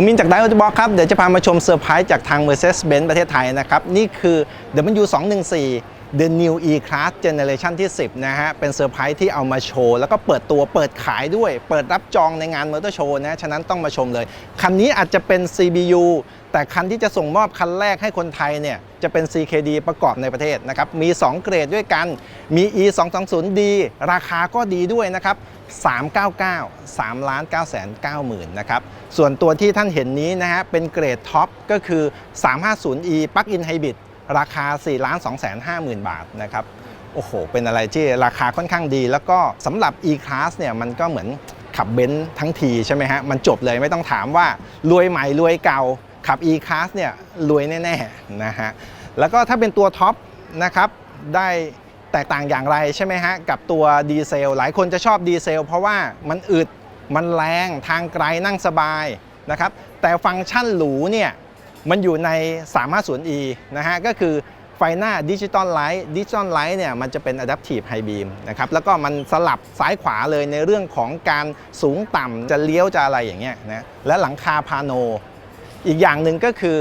ผมมินจากไดโอ b บอกครับ เดี๋ยวจะพามาชมเซอร์ไพรส์จากทาง Mercedes-Benz ประเทศไทยนะครับ นี่คือ W214 The New E-Class Generation ที่ 10 นะฮะ เป็นเซอร์ไพรส์ที่เอามาโชว์ แล้วก็เปิดตัวเปิดขายด้วย เปิดรับจองในงานมอเตอร์โชว์นะ ฉะนั้นต้องมาชมเลย คันนี้อาจจะเป็น CBU แต่คันที่จะส่งมอบคันแรกให้คนไทยเนี่ยจะเป็น CKD ประกอบในประเทศนะครับมี 2 เกรดด้วยกันมี E 2 2 0 D ราคาก็ดีด้วยนะครับ399 3ล้าน9แสน9หมื่นนะครับส่วนตัวที่ท่านเห็นนี้นะฮะเป็นเกรดท็อปก็คือ 350e Plug-in Hybrid ราคา 4 ล้าน2แสน5หมื่นบาทนะครับโอ้โห เป็นอะไรที่ราคาค่อนข้างดี แล้วก็สำหรับ E-Class เนี่ยมันก็เหมือนขับเบนซ์ทั้งทีใช่ไหมฮะมันจบเลยไม่ต้องถามว่ารวยใหม่รวยเก่า ขับ E-Class เนี่ยรวยแน่ๆนะฮะแล้วก็ถ้าเป็นตัวท็อปนะครับได้แตกต่างอย่างไรใช่ไหมฮะกับตัวดีเซลหลายคนจะชอบดีเซลเพราะว่ามันอึดมันแรงทางไกลนั่งสบายนะครับแต่ฟังก์ชันหรูเนี่ยมันอยู่ใน 350e นะฮะก็คือไฟหน้าดิจิตอลไลท์ดิจิตอลไลท์เนี่ยมันจะเป็น Adaptive High Beam นะครับแล้วก็มันสลับซ้ายขวาเลยในเรื่องของการสูงต่ำจะเลี้ยวจะอะไรอย่างเงี้ยนะและหลังคาพาโน อีกอย่างหนึ่งก็คือ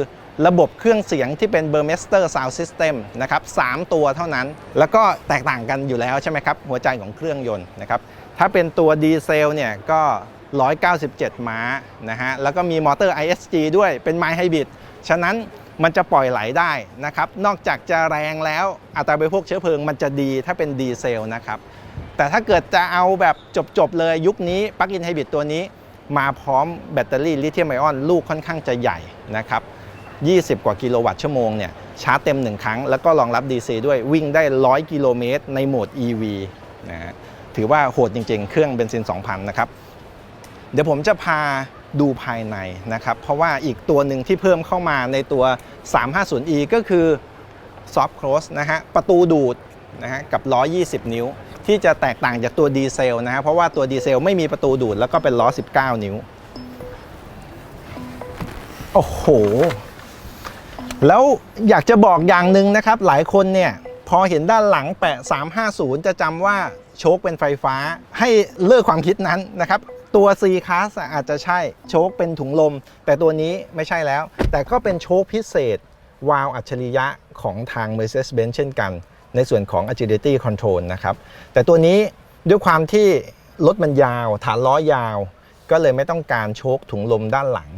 ระบบเครื่องเสียงที่เป็น Burmester Sound System นะครับ3ตัวเท่านั้น แล้วก็แตกต่างกันอยู่แล้วใช่ไหมครับ หัวใจของเครื่องยนต์นะครับ ถ้าเป็นตัวดีเซลเนี่ยก็ 197 ม้านะฮะ แล้วก็มีมอเตอร์ ISG ด้วย เป็นไมล์ไฮบริด ฉะนั้นมันจะปล่อยไหลได้นะครับ นอกจากจะแรงแล้วอัตราบริโภคเชื้อเพลิงมันจะดีถ้าเป็นดีเซลนะครับ แต่ถ้าเกิดจะเอาแบบจบๆเลยยุคนี้ปลั๊กอินไฮบริดตัวนี้ มาพร้อมแบตเตอรี่ลิเธียมไอออนลูกค่อนข้างจะใหญ่นะครับ20 กว่ากิโลวัตต์ชั่วโมงเนี่ยชาร์จเต็ม 1 ครั้ง แล้วก็รองรับ DC ด้วยวิ่งได้ 100 กิโลเมตรในโหมด EV นะฮะถือว่าโหดจริงๆ เครื่องเบนซิน 2,000 นะครับ เดี๋ยวผมจะพาดูภายในนะครับ เพราะว่าอีกตัวหนึ่งที่เพิ่มเข้ามาในตัว 350e ก็คือ Soft Close นะฮะประตูดูดนะฮะกับล้อ 20 นิ้ว ที่จะแตกต่างจากตัวดีเซลนะฮะเพราะว่าตัวดีเซลไม่มีประตูดูดแล้วก็เป็นล้อ 19 นิ้ว โอ้โห แล้วอยากจะบอกอย่างหนึ่งนะครับ หลายคนเนี่ย พอเห็นด้านหลังแปะ 350 จะจำว่าโชคเป็นไฟฟ้า ให้เลิกความคิดนั้นนะครับตัว C Class อาจจะใช่โชคเป็นถุงลม แต่ตัวนี้ไม่ใช่แล้ว แต่ก็เป็นโชคพิเศษ วาวอัจฉริยะของทาง Mercedes-Benz เช่นกัน ในส่วนของ Agility Control นะครับ แต่ตัวนี้ด้วยความที่รถมันยาว ฐานล้อยาว ก็เลยไม่ต้องการโชคถุงลมด้านหลัง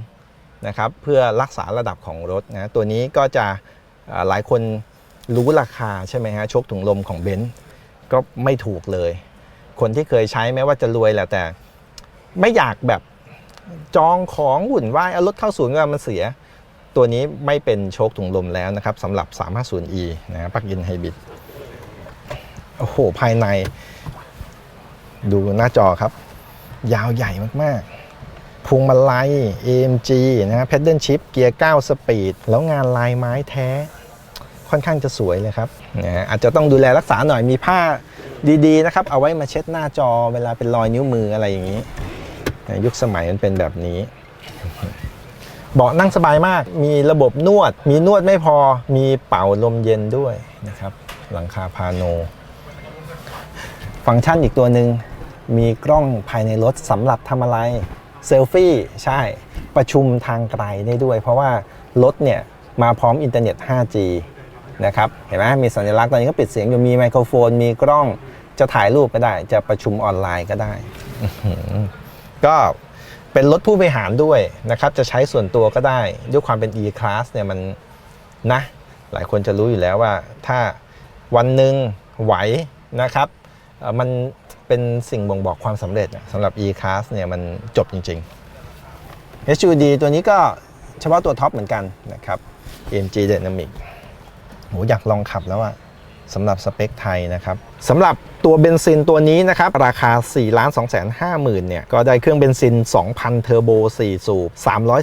นะครับเพื่อรักษาระดับของรถนะตัวนี้ก็จะหลายคนรู้ราคาใช่ไหมฮะโชคถุงลมของเบนซ์ก็ไม่ถูกเลย คนที่เคยใช้แม้ว่าจะรวยแหละแต่ไม่อยากแบบจองของหุ่นวายเอารถเข้าศูนย์ก็มันเสีย ตัวนี้ไม่เป็นโชคถุงลมแล้วนะครับสำหรับ 350e นะปักยินไฮบริด โอ้โห ภายใน ดูหน้าจอครับ ยาวใหญ่มากๆพวงมาลัย AMG นะฮะ Pedal Shift เกียร์ 9 สปีด แล้วงานลายไม้แท้ ค่อนข้างจะสวยเลยครับนะฮะอาจจะต้องดูแลรักษาหน่อยมีผ้าดีๆ นะครับ เอาไว้มาเช็ดหน้าจอเวลาเป็นรอยนิ้วมืออะไรอย่างนี้ยุคสมัยมันเป็นแบบนี้เบาะนั่งสบายมาก มีระบบนวด มีนวดไม่พอ มีเป่าลมเย็นด้วยนะครับ หลังคาพาโน ฟังก์ชันอีกตัวหนึ่งมีกล้องภายในรถสำหรับทำอะไรเซลฟี่ใช่ประชุมทางไกลได้ด้วย เพราะว่ารถเนี่ยมาพร้อมอินเทอร์เน็ต 5G นะครับเห็นไหมมีสัญลักษณ์ตอนนี้ก็ปิดเสียงอยู่มีไมโครโฟน มีกล้องจะถ่ายรูปก็ได้ จะประชุมออนไลน์ก็ได้ ก็เป็นรถผู้บริหารด้วยนะครับ จะใช้ส่วนตัวก็ได้ ด้วยความเป็น E-Class เนี่ยมันนะ หลายคนจะรู้อยู่แล้วว่า ถ้าวันหนึ่งไหวนะครับ มันเป็นสิ่งบ่งบอกความสำเร็จสำหรับ e-class เนี่ยมันจบจริง ๆ HUD ตัวนี้ก็เฉพาะตัวท็อปเหมือนกันนะครับ AMG Dynamic โหอยากลองขับแล้วอะสำหรับสเปคไทยนะครับสำหรับตัวเบนซินตัวนี้นะครับ ราคา 4 2 5 0 0 0 0เนี่ยก็ได้เครื่องเบนซิน 2,000 เทอร์โบ 4 สูบ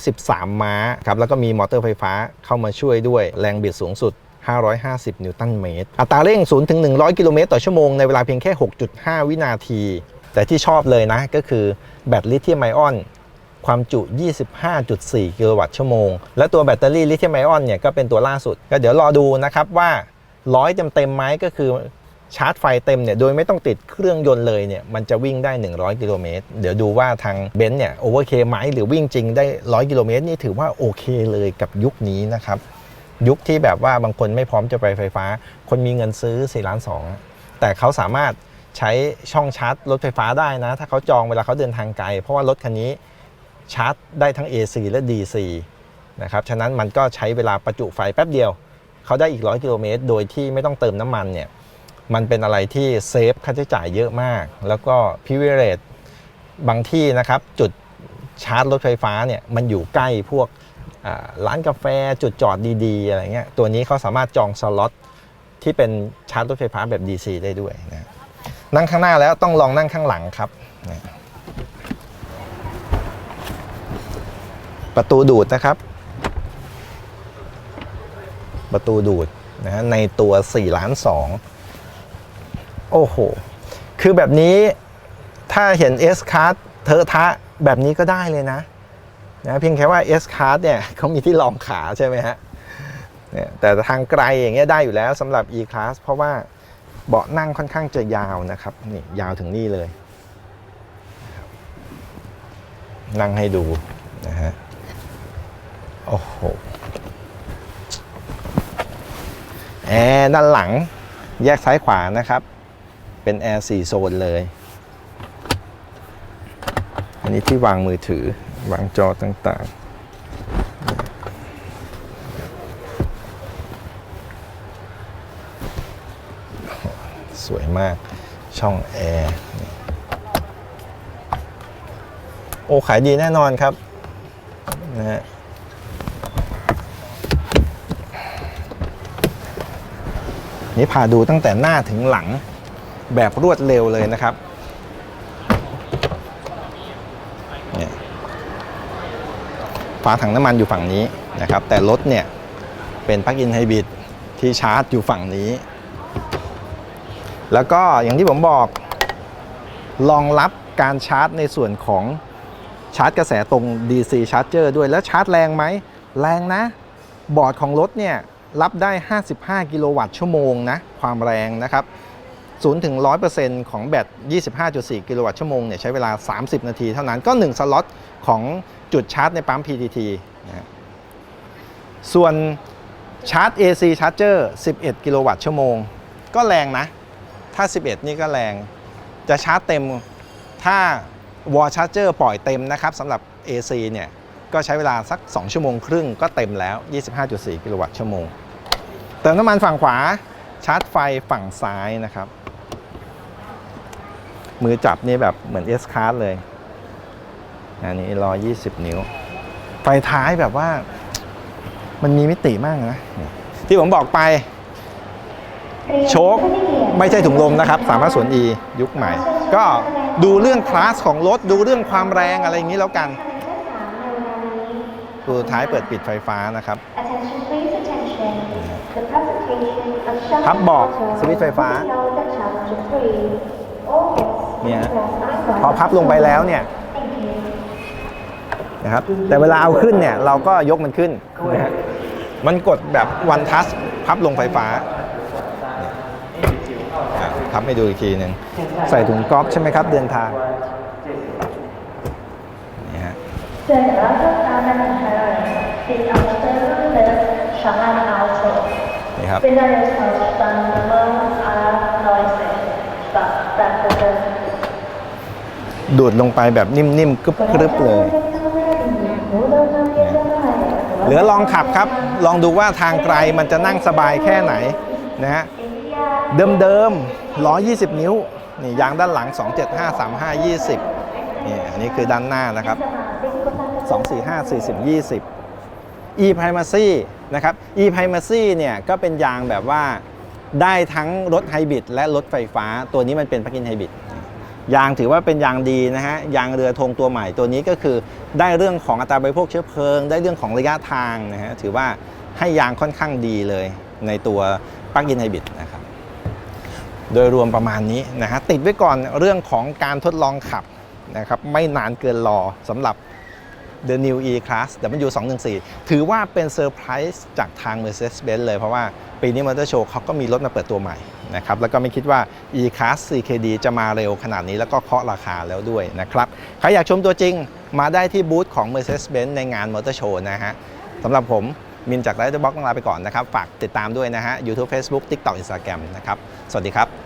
313 ม้าครับแล้วก็มีมอเตอร์ไฟฟ้าเข้ามาช่วยด้วยแรงบิดสูงสุด 550 นิวตันเมตร อัตราเร่ง 0 ถึง 100 กิโลเมตรต่อชั่วโมงในเวลาเพียงแค่ 6.5 วินาที แต่ที่ชอบเลยนะก็คือแบตลิเธียมไอออนความจุ 25.4 กิโลวัตต์ชั่วโมง และตัวแบตเตอรี่ลิเธียมไอออนเนี่ยก็เป็นตัวล่าสุด ก็เดี๋ยวรอดูนะครับว่า 100 เต็มๆไหมก็คือชาร์จไฟเต็มเนี่ยโดยไม่ต้องติดเครื่องยนต์เลยเนี่ยมันจะวิ่งได้ 100 กิโลเมตร เดี๋ยวดูว่าทางเบนซ์เนี่ยโอเวอร์เคไหมหรือวิ่งจริงได้ 100 กิโลเมตรนี่ถือว่าโอเคเลยกับยุคนี้นะครับ ยุคที่แบบว่าบางคนไม่พร้อมจะไปไฟฟ้า คนมีเงินซื้อ4ล้าน2แต่เขาสามารถใช้ช่องชาร์จรถไฟฟ้าได้นะ ถ้าเขาจองเวลาเขาเดินทางไกล เพราะว่ารถคันนี้ชาร์จได้ทั้ง AC และ DC นะครับ ฉะนั้นมันก็ใช้เวลาประจุไฟแป๊บเดียว เขาได้อีก 100 กิโลเมตร โดยที่ไม่ต้องเติมน้ำมันเนี่ย มันเป็นอะไรที่เซฟค่าใช้จ่ายเยอะมาก แล้วก็พิเวเรตบางที่นะครับ จุดชาร์จรถไฟฟ้าเนี่ย มันอยู่ใกล้พวก ร้านกาแฟจุดจอดดีๆอะไรเงี้ยตัวนี้เขาสามารถจองสล็อตที่เป็นชาร์จรถไฟฟ้าแบบ DC ได้ด้วยนะนั่งข้างหน้าแล้วต้องลองนั่งข้างหลังครับนะประตูดูดนะครับ ประตูดูดนะในตัว4ล้าน2โอ้โห คือแบบนี้ถ้าเห็น S Card เทอะทะแบบนี้ก็ได้เลยนะ นะเพียงแค่ว่า S Card เนี่ยเขามีที่รองขาใช่ไหมฮะเนี่ยแต่ทางไกลอย่างเงี้ยได้อยู่แล้วสำหรับ E Class เพราะว่าเบาะนั่งค่อนข้างจะยาวนะครับนี่ยาวถึงนี่เลย นั่งให้ดูนะฮะโอ้โหแอร์ด้านหลังแยกซ้ายขวานะครับ เป็นแอร์4โซนเลย อันนี้ที่วางมือถือ วางจอต่างๆ สวยมากช่องแอร์โอ้ ขายดีแน่นอนครับนะฮะนี่พาดูตั้งแต่หน้าถึงหลังแบบรวดเร็วเลยนะครับเนี่ย ฝาถังน้ำมันอยู่ฝั่งนี้นะครับ แต่รถเนี่ยเป็นปลั๊กอินไฮบริดที่ชาร์จอยู่ฝั่งนี้ แล้วก็อย่างที่ผมบอกรองรับการชาร์จในส่วนของชาร์จกระแสตรง DC Charger ด้วยแล้วชาร์จแรงไหม แรงนะ บอร์ดของรถเนี่ยรับได้ 55 กิโลวัตต์ชั่วโมงนะ ความแรงนะครับ 0ถึง100%ของแบต 25.4 กิโลวัตต์ชั่วโมงเนี่ยใช้เวลา 30 นาทีเท่านั้นก็ 1 สล็อตของจุดชาร์จในปั๊ม PTT นะฮะส่วนชาร์จ AC Charger 11 กิโลวัตต์ชั่วโมง ก็แรงนะ ถ้า 11 นี่ก็แรง จะชาร์จเต็ม ถ้า Wall Charger ปล่อยเต็มนะครับสำหรับ AC เนี่ย ก็ใช้เวลาสัก 2 ชั่วโมงครึ่งก็เต็มแล้ว 25.4 กิโลวัตต์ชั่วโมง เติมน้ำมันฝั่งขวา ชาร์จไฟฝั่งซ้ายนะครับ มือจับนี่แบบเหมือน S Card เลย อันนี้ 120 นิ้ว ไฟท้ายแบบว่า มันมีมิติมากนะ ที่ผมบอกไป โชคไม่ใช่ถุงลมนะครับ 350e ยุคใหม่ ก็ดูเรื่องคลาสของรถ ดูเรื่องความแรงอะไรอย่างนี้แล้วกันตัวท้ายเปิดปิดไฟฟ้านะครับ Attention please attention. The presentation of Shell พับเบาะสวิตช์ไฟฟ้า Held the chapter three. All guests เนี่ย press icon. พอพับลงไปแล้วเนี่ย Thank you. นะครับแต่เวลาเอาขึ้นเนี่ยเราก็ยกมันขึ้นนะฮะมันกดแบบวันทัชพับลงไฟฟ้าเนี่ยอะพับให้ดูอีกทีหนึ่งใส่ถุงก๊อฟใช่ไหมครับ เดินทางนี่ฮะ Sehr geehrte Damen und Herren, die Ausstellung des Shanghai Auto. นี่ครับ Bitte ist Stand Nummer 91. Start. Danke. ดูดลงไปแบบนิ่มๆกรึบๆเลย เหลือลองขับครับ ลองดูว่าทางไกลมันจะนั่งสบายแค่ไหนนะฮะ เดิมๆ120 นิ้ว นี่ยางด้านหลัง 275 35 20นี่อันนี้คือด้านหน้านะครับ 245 40 20 e primacy นะครับ e primacy เนี่ยก็เป็นยางแบบว่าได้ทั้งรถไฮบริดและรถไฟฟ้า ตัวนี้มันเป็นปลั๊กอินไฮบริดยางถือว่าเป็นยางดีนะฮะ ยางเรือธงตัวใหม่ตัวนี้ก็คือได้เรื่องของอัตราบริโภคเชื้อเพลิง ได้เรื่องของระยะทางนะฮะ ถือว่าให้ยางค่อนข้างดีเลยในตัวปลั๊กอินไฮบริดนะครับ โดยรวมประมาณนี้นะฮะ ติดไว้ก่อนเรื่องของการทดลองขับนะครับ ไม่นานเกินรอสำหรับ The New E Class W214 ถือว่าเป็นเซอร์ไพรส์จากทาง Mercedes-Benz เลยเพราะว่าปีนี้มอเตอร์โชว์เขาก็มีรถมาเปิดตัวใหม่นะครับแล้วก็ไม่คิดว่า e-class CKD จะมาเร็วขนาดนี้แล้วก็เคาะราคาแล้วด้วยนะครับใครอยากชมตัวจริงมาได้ที่บูธของ Mercedes-Benz ในงานมอเตอร์โชว์นะฮะสำหรับผมมินจากไลท์บ็อกต้องลาไปก่อนนะครับ ฝากติดตามด้วยนะฮะ YouTube Facebook TikTok Instagram นะครับ สวัสดีครับ